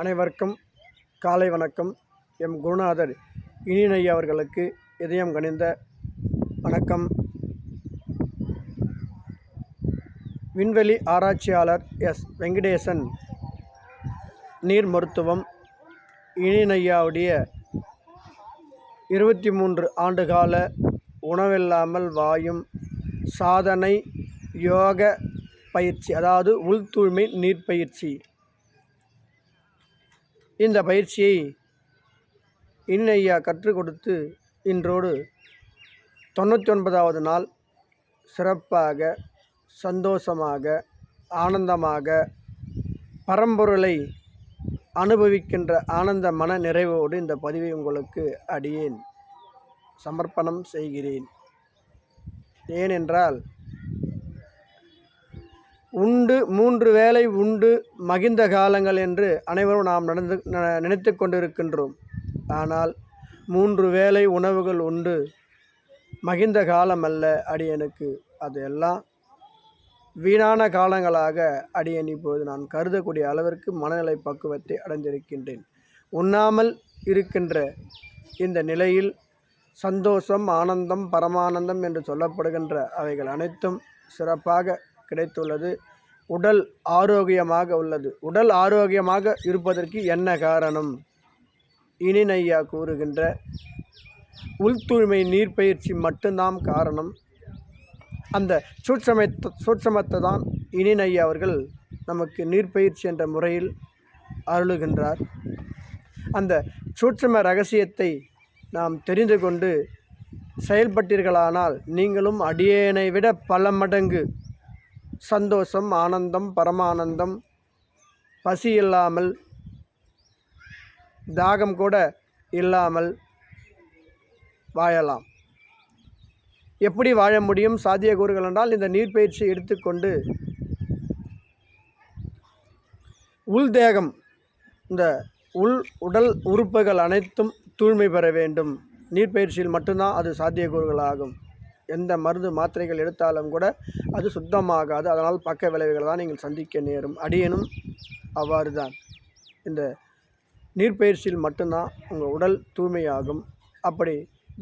அனைவருக்கும் காலை வணக்கம். எம் குருநாதர் இனிநையா அவர்களுக்கு இதயம் கனிந்த வணக்கம். விண்வெளி ஆராய்ச்சியாளர் எஸ். வெங்கடேசன் நீர் மருத்துவம் இனிநையாவுடைய இருபத்தி மூன்று ஆண்டுகால உணவில்லாமல் வாயும் சாதனை யோக பயிற்சி அதாவது உள்தூய்மை நீர்ப்பயிற்சி நீர் பயிற்சி. இந்த பயிற்சியை இன்னையா கற்றுக் கொடுத்து இன்றோடு தொண்ணூற்றி ஒன்பதாவது நாள் சிறப்பாக சந்தோஷமாக ஆனந்தமாக பரம்பொருளை அனுபவிக்கின்ற ஆனந்த மன நிறைவோடு இந்த பதிவை உங்களுக்கு அடியேன். சமர்ப்பணம் செய்கிறேன். ஏனென்றால் உண்டு மூன்று வேளை உண்டு மகிழ்ந்த காலங்கள் என்று அனைவரும் நாம் நடந்து ந- நினைத்து கொண்டிருக்கின்றோம். ஆனால் மூன்று வேளை உணவுகள் உண்டு மகிழ்ந்த காலம் அல்ல அடியனுக்கு. அது எல்லாம் வீணான காலங்களாக அடியன் இப்போது நான் கருதக்கூடிய அளவிற்கு மனநிலை பக்குவத்தை அடைந்திருக்கின்றேன். உண்ணாமல் இருக்கின்ற இந்த நிலையில் சந்தோஷம் ஆனந்தம் பரமானந்தம் என்று சொல்லப்படுகின்ற அவைகள் அனைத்தும் சிறப்பாக கிடைத்துள்ளது. உடல் ஆரோக்கியமாக உள்ளது. உடல் ஆரோக்கியமாக இருப்பதற்கு என்ன காரணம்? இனிநையா கூறுகின்ற உள்தூய்மை நீர் பயிற்சி மட்டும்தான் காரணம். அந்த சூட்சமை சூட்சமத்தை தான் இனிநையா அவர்கள் நமக்கு நீர்ப்பயிற்சி என்ற முறையில் அருளுகின்றார். அந்த சூட்சம ரகசியத்தை நாம் தெரிந்து கொண்டு செயல்பட்டீர்களானால் நீங்களும் அடியேனை விட பல மடங்கு சந்தோஷம் ஆனந்தம் பரமானந்தம் பசி இல்லாமல் தாகம் கூட இல்லாமல் வாழலாம். எப்படி வாழ முடியும்? சாத்தியக்கூறுகள் என்றால் இந்த நீர்ப்பயிற்சி எடுத்துக்கொண்டு உள் தேகம் இந்த உள் உடல் உறுப்புகள் அனைத்தும் தூய்மை பெற வேண்டும். நீர்ப்பயிற்சியில் மட்டும்தான் அது சாத்தியக்கூறுகளாகும். எந்த மருந்து மாத்திரைகள் எடுத்தாலும் கூட அது சுத்தமாகாது. அதனால் பக்க விளைவுகளை தான் நீங்கள் சந்திக்க நேரும். அடியனும் அவ்வாறு தான் இந்த நீர்ப்பயிற்சியில் மட்டும்தான் உங்கள் உடல் தூய்மையாகும். அப்படி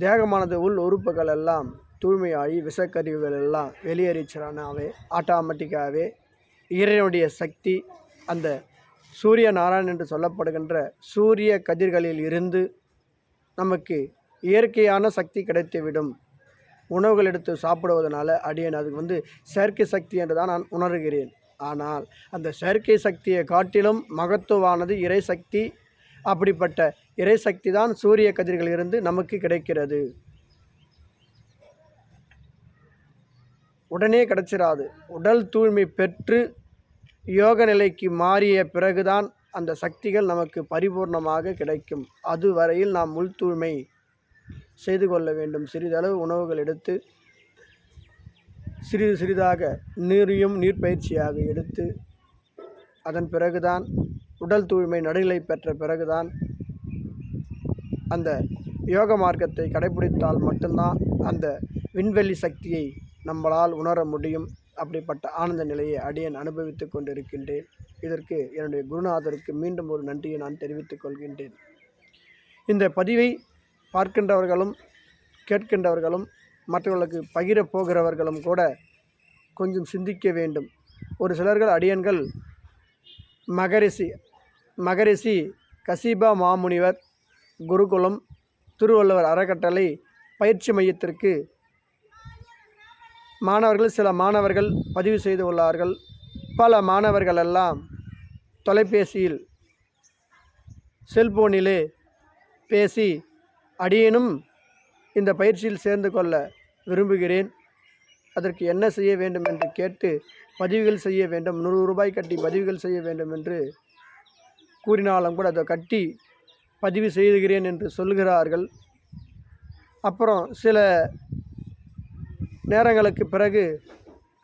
தேகமானது உள் உறுப்புகள் எல்லாம் தூய்மையாகி விஷக்கருவிகள் எல்லாம் வெளியேறிச்சிடானாவே ஆட்டோமேட்டிக்காகவே இறைவனுடைய சக்தி அந்த சூரிய நாராயணன் என்று சொல்லப்படுகின்ற சூரிய கதிர்களில் இருந்து நமக்கு இயற்கையான சக்தி கிடைத்துவிடும். உணவுகள் எடுத்து சாப்பிடுவதனால அடியேன் அதுக்கு வந்து செயற்கை சக்தி என்று தான் நான் உணர்கிறேன். ஆனால் அந்த செயற்கை சக்தியை காட்டிலும் மகத்துவானது இறை சக்தி. அப்படிப்பட்ட இறை சக்தி தான் சூரிய கதிர்கள் இருந்து நமக்கு கிடைக்கிறது. உடனே கிடைச்சிராது. உடல் தூய்மை பெற்று யோக நிலைக்கு மாறிய பிறகுதான் அந்த சக்திகள் நமக்கு பரிபூர்ணமாக கிடைக்கும். அதுவரையில் நாம் உள் தூய்மை செய்து கொள்ள வேண்டும். சிறிதளவு உணவுகள் எடுத்து சிறிது சிறிதாக நீரையும் நீர்ப்பயிற்சியாக எடுத்து அதன் பிறகுதான் உடல் தூய்மை நடுநிலை பெற்ற பிறகுதான் அந்த யோக மார்க்கத்தை கடைபிடித்தால் மட்டும்தான் அந்த விண்வெளி சக்தியை நம்மளால் உணர முடியும். அப்படிப்பட்ட ஆனந்த நிலையை அடியேன் அனுபவித்துக் கொண்டிருக்கின்றேன். இதற்கு என்னுடைய குருநாதருக்கு மீண்டும் ஒரு நன்றியை நான் தெரிவித்துக் கொள்கின்றேன். இந்த பதிவை பார்க்கின்றவர்களும் கேட்கின்றவர்களும் மற்றவர்களுக்கு பகிரப் போகிறவர்களும் கூட கொஞ்சம் சிந்திக்க வேண்டும். ஒரு சிலர்கள் அடியன்கள் மகரிஷி மகரிஷி கசிபா மாமுனிவர் குருகுலம் திருவள்ளுவர் அறக்கட்டளை பயிற்சி மையத்திற்கு மாணவர்கள் சில மாணவர்கள் பதிவு செய்து உள்ளார்கள். பல மாணவர்கள் எல்லாம் தொலைபேசியில் செல்போனிலே பேசி அடியேனும் இந்த பயிற்சியில் சேர்ந்து கொள்ள விரும்புகிறேன். அதற்கு என்ன செய்ய வேண்டும் என்று கேட்டு பதிவுகள் செய்ய வேண்டும். நூறு ரூபாய் கட்டி பதிவுகள் செய்ய வேண்டும் என்று கூறினாலும் கூட அதை கட்டி பதிவு செய்துகிறேன் என்று சொல்கிறார்கள். அப்புறம் சில நேரங்களுக்கு பிறகு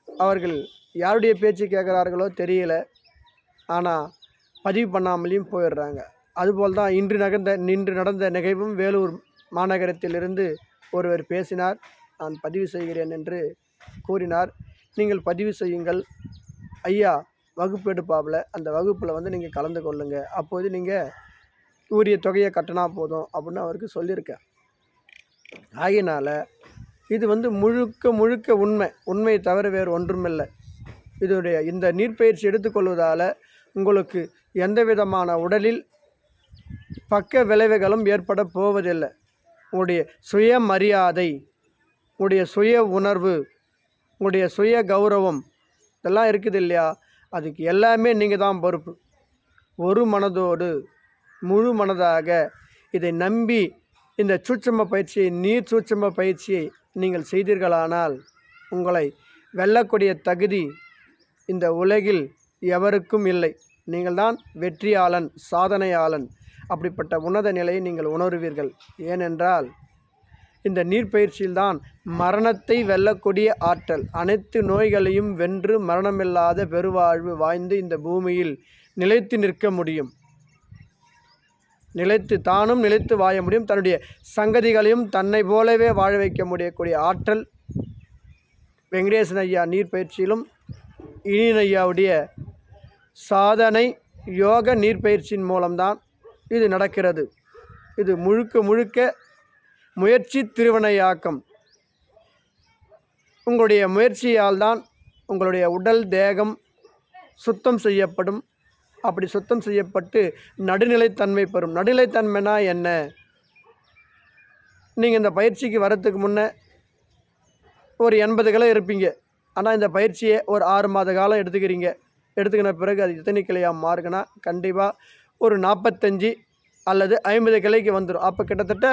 அவர்கள் யாருடைய பேச்சு கேட்குறார்களோ தெரியல. ஆனால் பதிவு பண்ணாமலேயும் போயிடுறாங்க. அதுபோல் தான் இன்று நகர்ந்த நின்று நடந்த நிகழ்வும் வேலூர் மாநகரத்திலிருந்து ஒருவர் பேசினார். நான் பதிவு செய்கிறேன் என்று கூறினார். நீங்கள் பதிவு செய்யுங்கள். ஐயா வகுப்பு எடுப்பாப்பில் அந்த வகுப்பில் வந்து நீங்கள் கலந்து கொள்ளுங்க. அப்போது நீங்கள் உரிய தொகையை கட்டினா போதும் அப்படின்னு அவருக்கு சொல்லியிருக்கேன் ஆகினால் இது வந்து முழுக்க முழுக்க உண்மை. உண்மையை தவிர வேறு ஒன்றுமில்லை. இதனுடைய இந்த நீர்ப்பயிற்சி எடுத்துக்கொள்வதால் உங்களுக்கு எந்த விதமான உடலில் பக்க விளைவுகளும் ஏற்பட போவதில்லை. உங்களுடைய சுயமரியாதை உங்களுடைய சுய உணர்வு உங்களுடைய சுய கௌரவம் இதெல்லாம் இருக்குது இல்லையா? அதுக்கு எல்லாமே நீங்கள் தான் பொறுப்பு. ஒரு மனதோடு முழு மனதாக இதை நம்பி இந்த சூட்சும பயிற்சியை நீர் சூட்சும பயிற்சியை நீங்கள் செய்தீர்களானால் உங்களை வெல்லக்கூடிய தகுதி இந்த உலகில் எவருக்கும் இல்லை. நீங்கள்தான் வெற்றியாளன் சாதனையாளன் அப்படிப்பட்ட உன்னத நிலையை நீங்கள் உணருவீர்கள். ஏனென்றால் இந்த நீர்ப்பயிற்சியில்தான் மரணத்தை வெல்லக்கூடிய ஆற்றல் அனைத்து நோய்களையும் வென்று மரணமில்லாத பெருவாழ்வு வாய்ந்து இந்த பூமியில் நிலைத்து நிற்க முடியும். நிலைத்து தானும் நிலைத்து வாழ முடியும். தன்னுடைய சங்கதிகளையும் தன்னை போலவே வாழ வைக்க முடியக்கூடிய ஆற்றல் வெங்கடேசன் ஐயா நீர்ப்பயிற்சியிலும் இனியன் ஐயாவுடைய சாதனை யோக நீர்ப்பயிற்சியின் மூலம்தான். இது நடக்கிறது. இது முழுக்க முழுக்க முயற்சி திருவினையாக்கம் உங்களுடைய முயற்சியால் தான் உங்களுடைய உடல் தேகம் சுத்தம் செய்யப்படும். அப்படி சுத்தம் செய்யப்பட்டு நடுநிலைத்தன்மை பெறும். நடுநிலைத்தன்மைனா என்ன? நீங்கள் இந்த பயிற்சிக்கு வரத்துக்கு முன்னே ஒரு எண்பது கிலோ இருப்பீங்க. ஆனால் இந்த பயிற்சியை ஒரு ஆறு மாத காலம் எடுத்துக்கிறீங்க. எடுத்துக்கின பிறகு அது எத்தனை கிளையாக மாறுக்குன்னா கண்டிப்பாக ஒரு நாற்பத்தஞ்சி அல்லது ஐம்பது கிளைக்கு வந்துடும் அப்போ கிட்டத்தட்ட